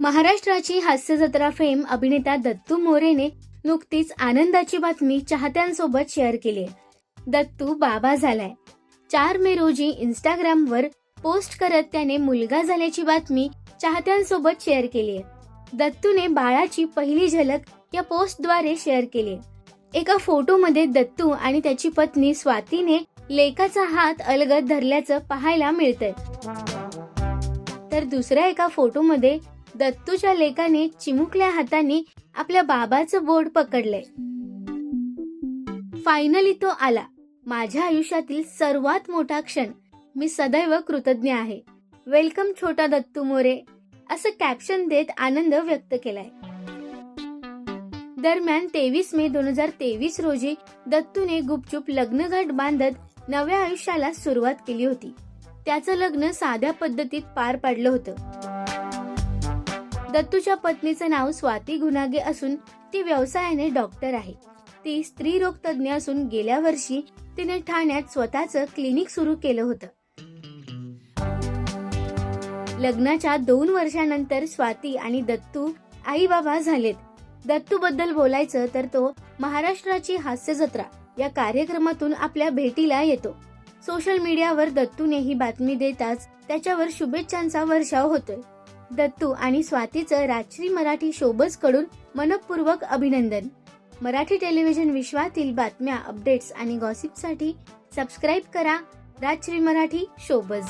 महाराष्ट्राची हास्य जत्रा फेम अभिनेता दत्तू मोरेने नुकतीच आनंदाची बातमी चाहत्यांसोबत शेअर केली. आहे दत्तू बाबा झालाय. चार मे रोजी इंस्टाग्रामवर पोस्ट करत त्याने मुलगा झाल्याची बातमी चाहत्यांसोबत शेअर केली. आहे दत्तूने बाळाची पहिली झलक या पोस्टद्वारे शेअर केली. एका फोटोमध्ये दत्तू आणि त्याची पत्नी स्वातीने लेखाचा हात अलगद धरल्याचं पाहायला मिळतंय. तर दुसऱ्या एका फोटोमध्ये दत्तूच्या लेकाने चिमुकल्या हाताने आपल्या बाबाचं बोर्ड पकडलंय. फायनली तो आला. माझ्या आयुष्यातील सर्वात मोठा क्षण. मी सदैव कृतज्ञ आहे. वेलकम छोटा दत्तू मोरे. असं कॅप्शन देत आनंद व्यक्त केलाय. दरम्यान तेवीस मे दोन हजार तेवीस रोजी दत्तूने गुपचूप लग्नघट बांधत नव्या आयुष्याला सुरुवात केली होती. त्याचं लग्न साध्या पद्धतीत पार पाडलं होतं. दत्तूच्या पत्नीचं नाव स्वाती गुनागे असून ती व्यवसायाने डॉक्टर आहे. ती स्त्री रोग तज्ज्ञ असून गेल्या वर्षी तिने ठाण्यात स्वतःचं क्लिनिक सुरू केलं होतं. लग्नाच्या दोन वर्षानंतर स्वाती आणि दत्तू आई बाबा झालेत. दत्तू बद्दल बोलायचं तर तो महाराष्ट्राची हास्य जत्रा या कार्यक्रमातून आपल्या भेटीला येतो. सोशल मीडियावर दत्तूने ही बातमी देताच त्याच्यावर शुभेच्छांचा वर्षाव होतोय. दत्तू आणि स्वातीचं राजश्री मराठी शोबजकडून मनपूर्वक अभिनंदन. मराठी टेलिव्हिजन विश्वातील बातम्या अपडेट्स आणि गॉसिपसाठी सबस्क्राईब करा राजश्री मराठी शोबज.